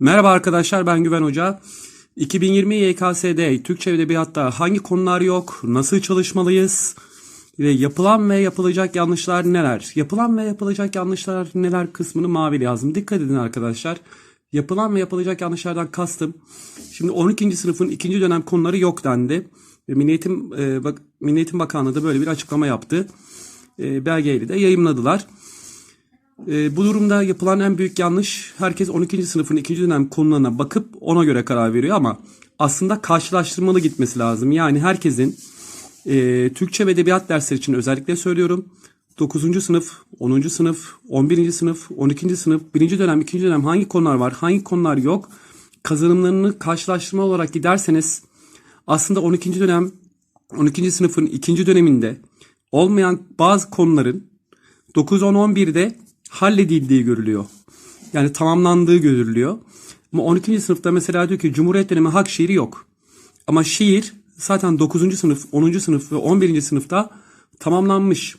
Merhaba arkadaşlar ben Güven Hoca. 2020 YKS'de Türkçe Edebiyat'ta hangi konular yok, nasıl çalışmalıyız ve yapılan ve yapılacak yanlışlar neler? Yapılan ve yapılacak yanlışlar neler kısmını mavi yazdım. Dikkat edin arkadaşlar. Yapılan ve yapılacak yanlışlardan kastım. Şimdi 12. sınıfın ikinci dönem konuları yok dendi. Ve Milli Eğitim, e, bak, Milli Eğitim Bakanlığı da böyle bir açıklama yaptı. E, belgeyle de yayımladılar. E, bu durumda yapılan en büyük yanlış herkes 12. sınıfın ikinci dönem konularına bakıp ona göre karar veriyor ama aslında karşılaştırmalı gitmesi lazım. Yani herkesin e, Türkçe ve Edebiyat dersleri için özellikle söylüyorum. 9. sınıf, 10. sınıf, 11. sınıf, 12. sınıf, 1. dönem, 2. dönem hangi konular var, hangi konular yok kazanımlarını karşılaştırma olarak giderseniz aslında 12. dönem, 12. sınıfın ikinci döneminde olmayan bazı konuların 9, 10, 11'de halledildiği görülüyor. Yani tamamlandığı görülüyor. Ama 12. sınıfta mesela diyor ki Cumhuriyet dönemi hak şiiri yok. Ama şiir zaten 9. sınıf, 10. sınıf ve 11. sınıfta tamamlanmış.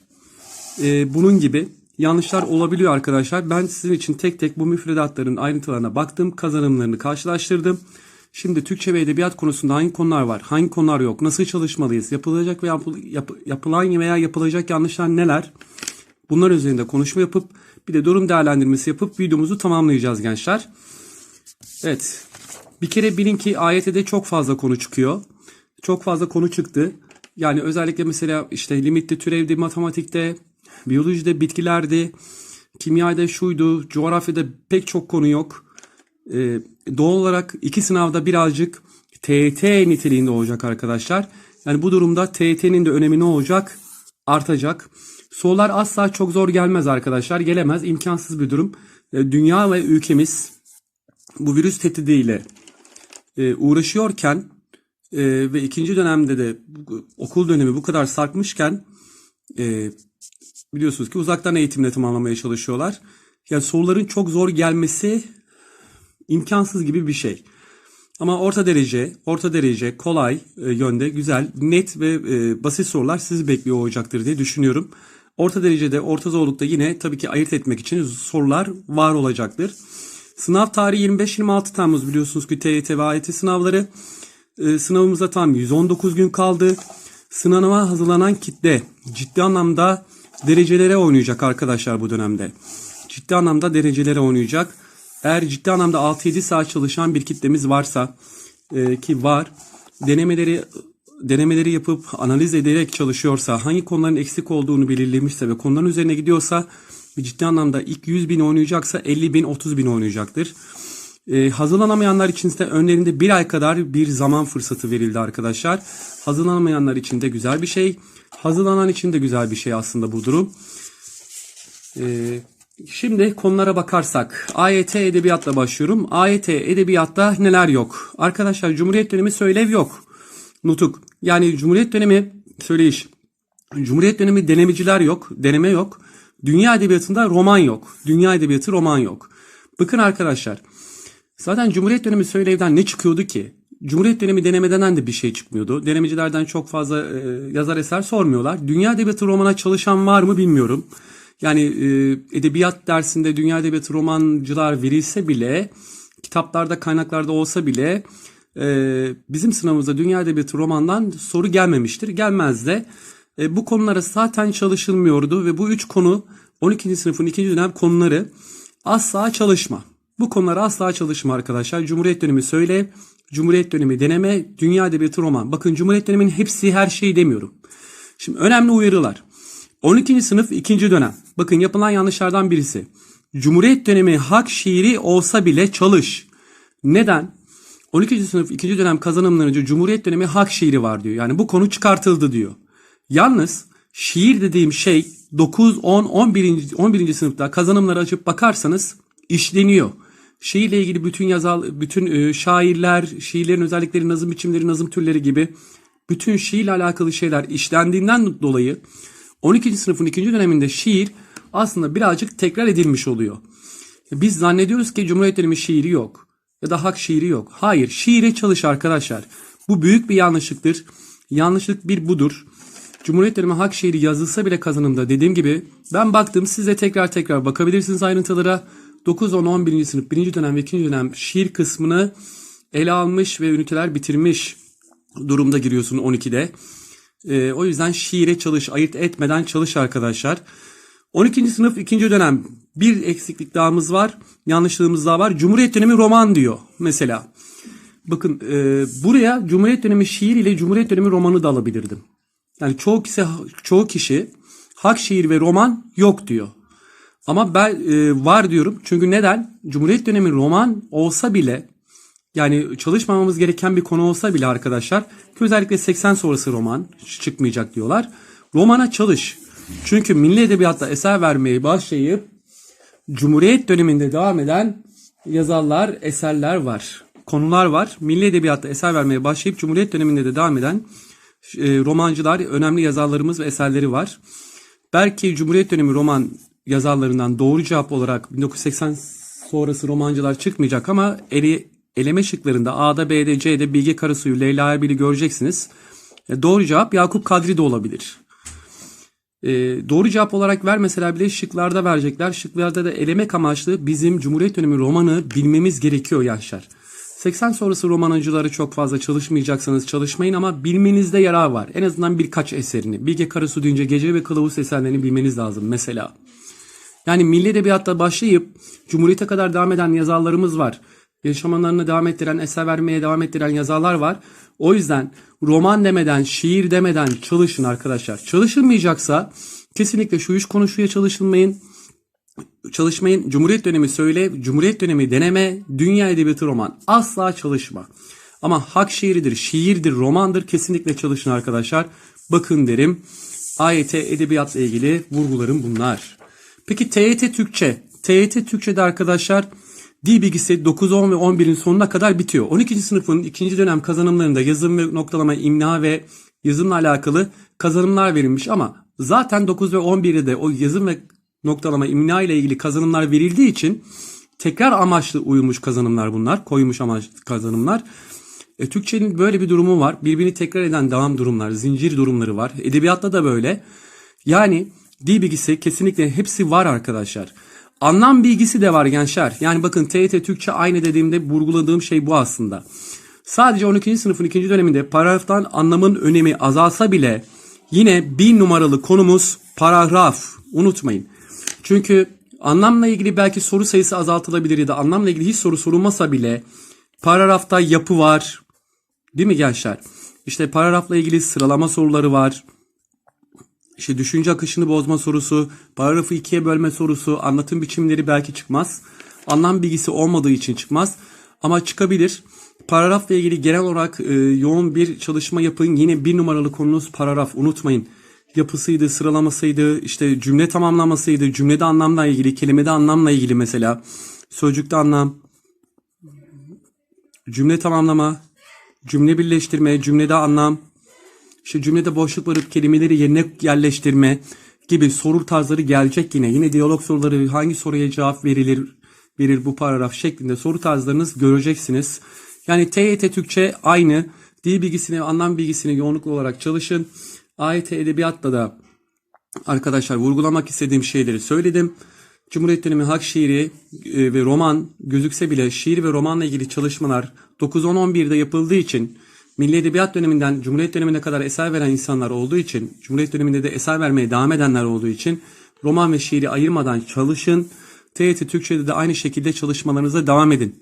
Ee, bunun gibi yanlışlar olabiliyor arkadaşlar. Ben sizin için tek tek bu müfredatların ayrıntılarına baktım, kazanımlarını karşılaştırdım. Şimdi Türkçe ve edebiyat konusunda hangi konular var, hangi konular yok, nasıl çalışmalıyız, yapılacak veya yapıl- yap- yapılan veya yapılacak yanlışlar neler? Bunlar üzerinde konuşma yapıp bir de durum değerlendirmesi yapıp videomuzu tamamlayacağız gençler. Evet. Bir kere bilin ki AYT'de çok fazla konu çıkıyor. Çok fazla konu çıktı. Yani özellikle mesela işte limitli türevdi, matematikte, biyolojide, bitkilerde, kimyada şuydu, coğrafyada pek çok konu yok. Ee, doğal olarak iki sınavda birazcık TET niteliğinde olacak arkadaşlar. Yani bu durumda TET'nin de önemi ne olacak? Artacak. Sorular asla çok zor gelmez arkadaşlar. Gelemez. imkansız bir durum. Ee, Dünya ve ülkemiz bu virüs tehdidiyle e, uğraşıyorken e, ve ikinci dönemde de okul dönemi bu kadar sarkmışken e, biliyorsunuz ki uzaktan eğitimle tamamlamaya çalışıyorlar. Yani soruların çok zor gelmesi imkansız gibi bir şey. Ama orta derece, orta derece, kolay e, yönde, güzel, net ve e, basit sorular sizi bekliyor olacaktır diye düşünüyorum. Orta derecede, orta zorlukta yine tabii ki ayırt etmek için sorular var olacaktır. Sınav tarihi 25-26 Temmuz biliyorsunuz ki TYT ve AYT sınavları. E, sınavımıza tam 119 gün kaldı. Sınava hazırlanan kitle ciddi anlamda derecelere oynayacak arkadaşlar bu dönemde. Ciddi anlamda derecelere oynayacak. Eğer ciddi anlamda 6-7 saat çalışan bir kitlemiz varsa e, ki var denemeleri denemeleri yapıp analiz ederek çalışıyorsa hangi konuların eksik olduğunu belirlemişse ve konuların üzerine gidiyorsa ciddi anlamda ilk 100 bin oynayacaksa 50 bin 30 bin oynayacaktır. Ee, hazırlanamayanlar için ise önlerinde bir ay kadar bir zaman fırsatı verildi arkadaşlar. Hazırlanamayanlar için de güzel bir şey. Hazırlanan için de güzel bir şey aslında bu durum. Ee, şimdi konulara bakarsak AYT edebiyatla başlıyorum. AYT edebiyatta neler yok? Arkadaşlar Cumhuriyet dönemi söylev yok. Nutuk. Yani Cumhuriyet dönemi söyleyiş. Cumhuriyet dönemi denemeciler yok. Deneme yok. Dünya edebiyatında roman yok. Dünya edebiyatı roman yok. Bakın arkadaşlar. Zaten Cumhuriyet dönemi söylevden ne çıkıyordu ki? Cumhuriyet dönemi denemeden de bir şey çıkmıyordu. Denemecilerden çok fazla e, yazar eser sormuyorlar. Dünya edebiyatı romana çalışan var mı bilmiyorum. Yani e, edebiyat dersinde dünya edebiyatı romancılar verilse bile, kitaplarda kaynaklarda olsa bile bizim sınavımızda dünya edebiyatı romandan soru gelmemiştir. Gelmez de. E, bu konulara zaten çalışılmıyordu ve bu üç konu 12. sınıfın ikinci dönem konuları asla çalışma. Bu konulara asla çalışma arkadaşlar. Cumhuriyet dönemi söyle, Cumhuriyet dönemi deneme, dünya edebiyatı roman. Bakın Cumhuriyet döneminin hepsi her şey demiyorum. Şimdi önemli uyarılar. 12. sınıf 2. dönem. Bakın yapılan yanlışlardan birisi. Cumhuriyet dönemi hak şiiri olsa bile çalış. Neden? 12. sınıf 2. dönem kazanımlarınca Cumhuriyet dönemi hak şiiri var diyor. Yani bu konu çıkartıldı diyor. Yalnız şiir dediğim şey 9, 10, 11. 11. sınıfta kazanımları açıp bakarsanız işleniyor. Şiirle ilgili bütün yazal, bütün e, şairler, şiirlerin özellikleri, nazım biçimleri, nazım türleri gibi bütün şiirle alakalı şeyler işlendiğinden dolayı 12. sınıfın 2. döneminde şiir aslında birazcık tekrar edilmiş oluyor. Biz zannediyoruz ki Cumhuriyet dönemi şiiri yok ya da hak şiiri yok. Hayır, şiire çalış arkadaşlar. Bu büyük bir yanlışlıktır. Yanlışlık bir budur. Cumhuriyet dönemi hak şiiri yazılsa bile kazanımda dediğim gibi ben baktım siz de tekrar tekrar bakabilirsiniz ayrıntılara. 9, 10, 11. sınıf 1. dönem ve 2. dönem şiir kısmını ele almış ve üniteler bitirmiş durumda giriyorsun 12'de. Ee, o yüzden şiire çalış, ayırt etmeden çalış arkadaşlar. 12. sınıf 2. dönem bir eksiklik dağımız var, yanlışlığımız daha var. Cumhuriyet dönemi roman diyor mesela. Bakın e, buraya Cumhuriyet dönemi şiir ile Cumhuriyet dönemi romanı da alabilirdim. Yani çoğu kişi çoğu kişi hak şiir ve roman yok diyor. Ama ben e, var diyorum. Çünkü neden? Cumhuriyet dönemi roman olsa bile yani çalışmamamız gereken bir konu olsa bile arkadaşlar ki özellikle 80 sonrası roman çıkmayacak diyorlar. Romana çalış. Çünkü milli edebiyatta eser vermeye başlayıp Cumhuriyet döneminde devam eden yazarlar, eserler var. Konular var. Milli edebiyatta eser vermeye başlayıp Cumhuriyet döneminde de devam eden e, romancılar, önemli yazarlarımız ve eserleri var. Belki Cumhuriyet dönemi roman yazarlarından doğru cevap olarak 1980 sonrası romancılar çıkmayacak ama eli, eleme şıklarında A'da, B'de, C'de Bilge Karasu'yu, Leyla Erbil'i göreceksiniz. E, Doğru cevap Yakup Kadri de olabilir. E, doğru cevap olarak vermeseler bile şıklarda verecekler. Şıklarda da elemek amaçlı bizim Cumhuriyet dönemi romanı bilmemiz gerekiyor gençler. 80 sonrası romancıları çok fazla çalışmayacaksanız çalışmayın ama bilmenizde yarar var. En azından birkaç eserini. Bilge Karasu deyince Gece ve Kılavuz eserlerini bilmeniz lazım mesela. Yani milli edebiyatta başlayıp Cumhuriyete kadar devam eden yazarlarımız var. Yaşamalarını devam ettiren, eser vermeye devam ettiren yazarlar var. O yüzden roman demeden, şiir demeden çalışın arkadaşlar. Çalışılmayacaksa kesinlikle şu üç konuşuya çalışılmayın. Çalışmayın. Cumhuriyet dönemi söyle, Cumhuriyet dönemi deneme, dünya edebiyatı roman. Asla çalışma. Ama hak şiiridir, şiirdir, romandır. Kesinlikle çalışın arkadaşlar. Bakın derim. AYT edebiyatla ilgili vurgularım bunlar. Peki TYT Türkçe. TYT Türkçe'de arkadaşlar dil bilgisi 9, 10 ve 11'in sonuna kadar bitiyor. 12. sınıfın ikinci dönem kazanımlarında yazım ve noktalama, imla ve yazımla alakalı kazanımlar verilmiş ama zaten 9 ve 11'de de o yazım ve noktalama, imla ile ilgili kazanımlar verildiği için tekrar amaçlı uyulmuş kazanımlar bunlar. Koymuş amaçlı kazanımlar. E, Türkçenin böyle bir durumu var. Birbirini tekrar eden devam durumlar, zincir durumları var. Edebiyatta da böyle. Yani dil bilgisi kesinlikle hepsi var arkadaşlar. Anlam bilgisi de var gençler. Yani bakın TYT Türkçe aynı dediğimde vurguladığım şey bu aslında. Sadece 12. sınıfın 2. döneminde paragraftan anlamın önemi azalsa bile yine bir numaralı konumuz paragraf. Unutmayın. Çünkü anlamla ilgili belki soru sayısı azaltılabilir ya da anlamla ilgili hiç soru sorulmasa bile paragrafta yapı var. Değil mi gençler? İşte paragrafla ilgili sıralama soruları var. İşte düşünce akışını bozma sorusu, paragrafı ikiye bölme sorusu, anlatım biçimleri belki çıkmaz. Anlam bilgisi olmadığı için çıkmaz. Ama çıkabilir. Paragrafla ilgili genel olarak e, yoğun bir çalışma yapın. Yine bir numaralı konunuz paragraf. Unutmayın. Yapısıydı, sıralamasıydı, işte cümle tamamlamasıydı, cümlede anlamla ilgili, kelimede anlamla ilgili mesela. Sözcükte anlam, cümle tamamlama, cümle birleştirme, cümlede anlam, işte cümlede boşluk bırakıp kelimeleri yerine yerleştirme gibi soru tarzları gelecek yine. Yine diyalog soruları hangi soruya cevap verilir verir bu paragraf şeklinde soru tarzlarınız göreceksiniz. Yani TYT Türkçe aynı. Dil bilgisini, anlam bilgisini yoğunluklu olarak çalışın. AYT Edebiyat'ta da arkadaşlar vurgulamak istediğim şeyleri söyledim. Cumhuriyet dönemi hak şiiri e, ve roman gözükse bile şiir ve romanla ilgili çalışmalar 9-10-11'de yapıldığı için Milli Edebiyat döneminden Cumhuriyet dönemine kadar eser veren insanlar olduğu için, Cumhuriyet döneminde de eser vermeye devam edenler olduğu için roman ve şiiri ayırmadan çalışın. TYT Türkçe'de de aynı şekilde çalışmalarınıza devam edin.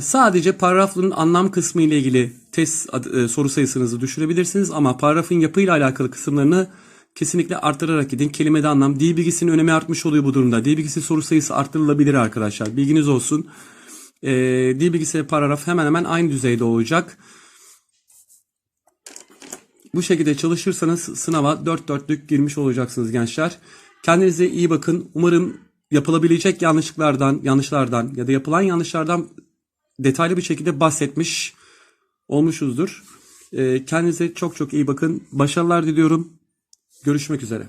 Sadece paragrafların anlam kısmı ile ilgili test e, soru sayısınızı düşürebilirsiniz ama paragrafın yapıyla alakalı kısımlarını kesinlikle arttırarak gidin. Kelimede anlam, dil bilgisinin önemi artmış oluyor bu durumda. Dil bilgisi soru sayısı arttırılabilir arkadaşlar. Bilginiz olsun. E, dil bilgisi paragraf hemen hemen aynı düzeyde olacak. Bu şekilde çalışırsanız sınava dört dörtlük girmiş olacaksınız gençler. Kendinize iyi bakın. Umarım yapılabilecek yanlışlıklardan, yanlışlardan ya da yapılan yanlışlardan detaylı bir şekilde bahsetmiş olmuşuzdur. Ee, kendinize çok çok iyi bakın. Başarılar diliyorum. Görüşmek üzere.